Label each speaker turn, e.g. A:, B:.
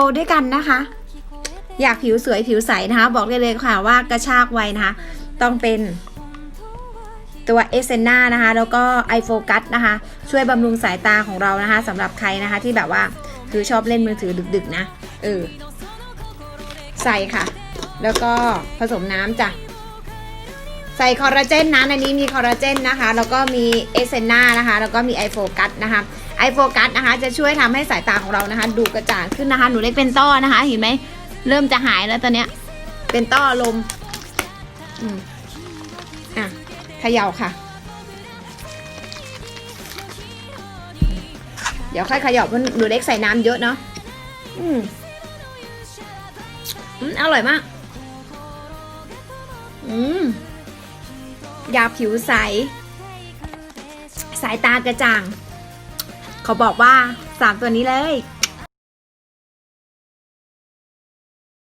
A: ลด้วยกันนะคะ อยากผิวสวยผิวใสนะคะ บอกได้เลยค่ะว่ากระชากไวนะคะ ต้องเป็นตัวเอเซนานะคะ แล้วก็ไอโฟกัสนะคะ ช่วยบำรุงสายตาของเรานะคะสำหรับใครนะคะที่แบบว่าคือชอบเล่นมือถือดึกๆนะ เออ ใส่ค่ะ แล้วก็ผสมน้ำจ้ะ ใส่คอลลาเจนนะในนี้มีคอลลาเจนนะคะ แล้วก็มีเอเซนานะคะ แล้วก็มีไอโฟกัสนะคะ อโฟกัสนะคะ จะช่วยทำให้สายตาของเรานะคะ ดูกระจ่างขึ้นนะคะ หนูเล็กเป็นต้อนะคะ เห็นไหมเริ่มจะหายแล้วตอนเนี้ย เป็นต้อลมอืมอะเขย่าค่ะ เดี๋ยวค่อยเขย่าเพราะหนูเล็กใส่น้ำเยอะเนาะอืมอืมอร่อยมาก อืมยาผิวใส สายตากระจ่าง ขาบอกว่าสามตัวนี้เลย